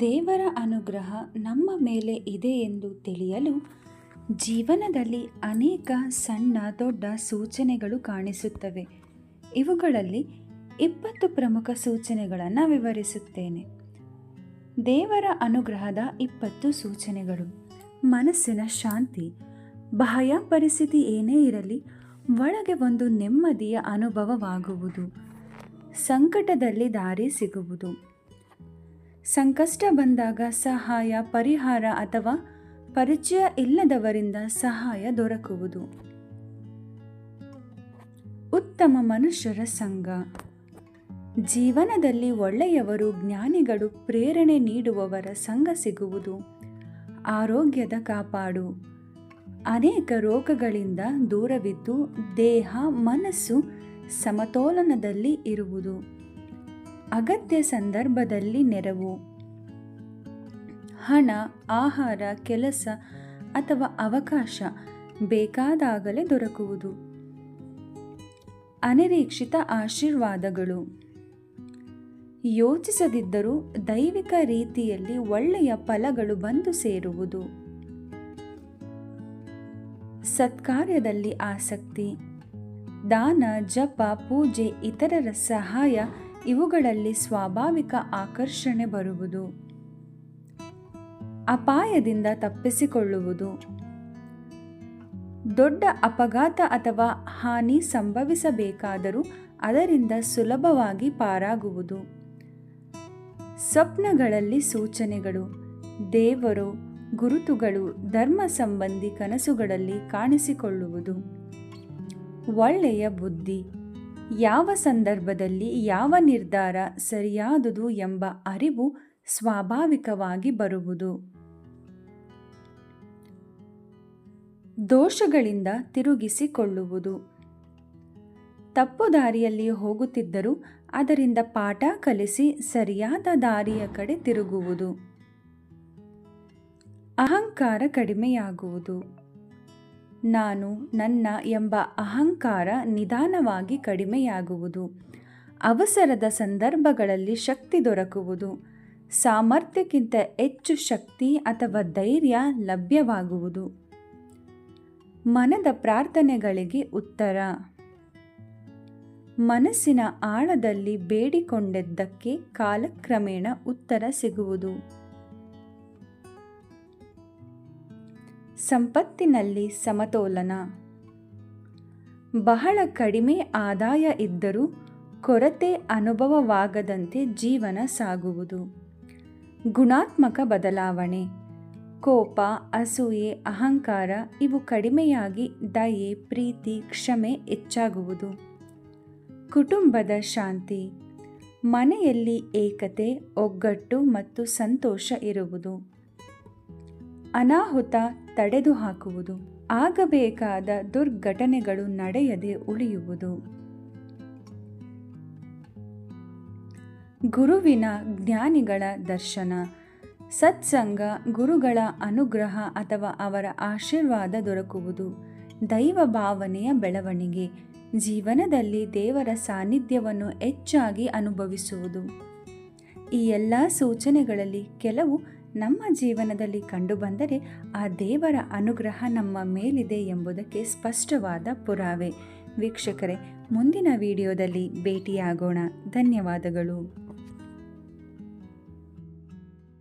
ದೇವರ ಅನುಗ್ರಹ ನಮ್ಮ ಮೇಲೆ ಇದೆ ಎಂದು ತಿಳಿಯಲು ಜೀವನದಲ್ಲಿ ಅನೇಕ ಸಣ್ಣ ದೊಡ್ಡ ಸೂಚನೆಗಳು ಕಾಣಿಸುತ್ತವೆ. ಇವುಗಳಲ್ಲಿ ಇಪ್ಪತ್ತು ಪ್ರಮುಖ ಸೂಚನೆಗಳನ್ನು ವಿವರಿಸುತ್ತೇನೆ. ದೇವರ ಅನುಗ್ರಹದ ಇಪ್ಪತ್ತು ಸೂಚನೆಗಳು. ಮನಸ್ಸಿನ ಶಾಂತಿ, ಬಾಹ್ಯ ಪರಿಸ್ಥಿತಿ ಏನೇ ಇರಲಿ, ಒಳಗೆ ಒಂದು ನೆಮ್ಮದಿಯ ಅನುಭವವಾಗುವುದು. ಸಂಕಟದಲ್ಲಿ ದಾರಿ ಸಿಗುವುದು. ಸಂಕಷ್ಟ ಬಂದಾಗ ಸಹಾಯ, ಪರಿಹಾರ ಅಥವಾ ಪರಿಚಯ ಇಲ್ಲದವರಿಂದ ಸಹಾಯ ದೊರಕುವುದು. ಉತ್ತಮ ಮನುಷ್ಯರ ಸಂಘ. ಜೀವನದಲ್ಲಿ ಒಳ್ಳೆಯವರು, ಜ್ಞಾನಿಗಳು ಪ್ರೇರಣೆ ನೀಡುವವರ ಸಂಘ ಸಿಗುವುದು. ಆರೋಗ್ಯದ ಕಾಪಾಡು. ಅನೇಕ ರೋಗಗಳಿಂದ ದೂರವಿದ್ದು ದೇಹ, ಮನಸ್ಸು ಸಮತೋಲನದಲ್ಲಿ ಇರುವುದು. ಅಗತ್ಯ ಸಂದರ್ಭದಲ್ಲಿ ನೆರವು. ಹಣ, ಆಹಾರ, ಕೆಲಸ ಅಥವಾ ಅವಕಾಶ ಬೇಕಾದಾಗಲೇ ದೊರಕುವುದು. ಅನಿರೀಕ್ಷಿತ ಆಶೀರ್ವಾದಗಳು. ಯೋಚಿಸದಿದ್ದರೂ ದೈವಿಕ ರೀತಿಯಲ್ಲಿ ಒಳ್ಳೆಯ ಫಲಗಳು ಬಂದು ಸೇರುವುದು. ಸತ್ಕಾರ್ಯದಲ್ಲಿ ಆಸಕ್ತಿ. ದಾನ, ಜಪ, ಪೂಜೆ, ಇತರರ ಸಹಾಯ ಇವುಗಳಲ್ಲಿ ಸ್ವಾಭಾವಿಕ ಆಕರ್ಷಣೆ ಬರುವುದು. ಅಪಾಯದಿಂದ ತಪ್ಪಿಸಿಕೊಳ್ಳುವುದು. ದೊಡ್ಡ ಅಪಘಾತ ಅಥವಾ ಹಾನಿ ಸಂಭವಿಸಬೇಕಾದರೂ ಅದರಿಂದ ಸುಲಭವಾಗಿ ಪಾರಾಗುವುದು. ಸ್ವಪ್ನಗಳಲ್ಲಿ ಸೂಚನೆಗಳು, ದೇವರು, ಗುರುತುಗಳು, ಧರ್ಮ ಸಂಬಂಧಿ ಕನಸುಗಳಲ್ಲಿ ಕಾಣಿಸಿಕೊಳ್ಳುವುದು. ಒಳ್ಳೆಯ ಬುದ್ಧಿ ಯಾವ ಸಂದರ್ಭದಲ್ಲಿ ಯಾವ ನಿರ್ಧಾರ ಸರಿಯಾದುದು ಎಂಬ ಅರಿವು ಸ್ವಾಭಾವಿಕವಾಗಿ ಬರುವುದು. ದೋಷಗಳಿಂದ ತಿರುಗಿಸಿಕೊಳ್ಳುವುದು. ತಪ್ಪು ದಾರಿಯಲ್ಲಿ ಹೋಗುತ್ತಿದ್ದರೂ ಅದರಿಂದ ಪಾಠ ಕಲಿಸಿ ಸರಿಯಾದ ದಾರಿಯ ಕಡೆ ತಿರುಗುವುದು. ಅಹಂಕಾರ ಕಡಿಮೆಯಾಗುವುದು. ನಾನು ನನ್ನ ಎಂಬ ಅಹಂಕಾರ ನಿಧಾನವಾಗಿ ಕಡಿಮೆಯಾಗುವುದು. ಅವಸರದ ಸಂದರ್ಭಗಳಲ್ಲಿ ಶಕ್ತಿ ದೊರಕುವುದು. ಸಾಮರ್ಥ್ಯಕ್ಕಿಂತ ಹೆಚ್ಚು ಶಕ್ತಿ ಅಥವಾ ಧೈರ್ಯ ಲಭ್ಯವಾಗುವುದು. ಮನದ ಪ್ರಾರ್ಥನೆಗಳಿಗೆ ಉತ್ತರ. ಮನಸ್ಸಿನ ಆಳದಲ್ಲಿ ಬೇಡಿಕೊಂಡದ್ದಕ್ಕೆ ಕಾಲಕ್ರಮೇಣ ಉತ್ತರ ಸಿಗುವುದು. ಸಂಪತ್ತಿನಲ್ಲಿ ಸಮತೋಲನ. ಬಹಳ ಕಡಿಮೆ ಆದಾಯ ಇದ್ದರೂ ಕೊರತೆ ಅನುಭವವಾಗದಂತೆ ಜೀವನ ಸಾಗುವುದು. ಗುಣಾತ್ಮಕ ಬದಲಾವಣೆ. ಕೋಪ, ಅಸೂಯೆ, ಅಹಂಕಾರ ಇವು ಕಡಿಮೆಯಾಗಿ ದಯೆ, ಪ್ರೀತಿ, ಕ್ಷಮೆ ಹೆಚ್ಚಾಗುವುದು. ಕುಟುಂಬದ ಶಾಂತಿ. ಮನೆಯಲ್ಲಿ ಏಕತೆ, ಒಗ್ಗಟ್ಟು ಮತ್ತು ಸಂತೋಷ ಇರುವುದು. ಅನಾಹುತ ತಡೆದು ಹಾಕುವುದು ಆಗಬೇಕಾದ ದುರ್ಘಟನೆಗಳು ನಡೆಯದೆ ಉಳಿಯುವುದು. ಗುರುವಿನ ಜ್ಞಾನಿಗಳ ದರ್ಶನ. ಸತ್ಸಂಗ, ಗುರುಗಳ ಅನುಗ್ರಹ ಅಥವಾ ಅವರ ಆಶೀರ್ವಾದ ದೊರಕುವುದು. ದೈವ ಭಾವನೆಯ ಬೆಳವಣಿಗೆ. ಜೀವನದಲ್ಲಿ ದೇವರ ಸಾನ್ನಿಧ್ಯವನ್ನು ಹೆಚ್ಚಾಗಿ ಅನುಭವಿಸುವುದು. ಈ ಎಲ್ಲ ಸೂಚನೆಗಳಲ್ಲಿ ಕೆಲವು ನಮ್ಮ ಜೀವನದಲ್ಲಿ ಕಂಡುಬಂದರೆ ಆ ದೇವರ ಅನುಗ್ರಹ ನಮ್ಮ ಮೇಲಿದೆ ಎಂಬುದಕ್ಕೆ ಸ್ಪಷ್ಟವಾದ ಪುರಾವೆ. ವೀಕ್ಷಕರೇ, ಮುಂದಿನ ವಿಡಿಯೋದಲ್ಲಿ ಭೇಟಿಯಾಗೋಣ. ಧನ್ಯವಾದಗಳು.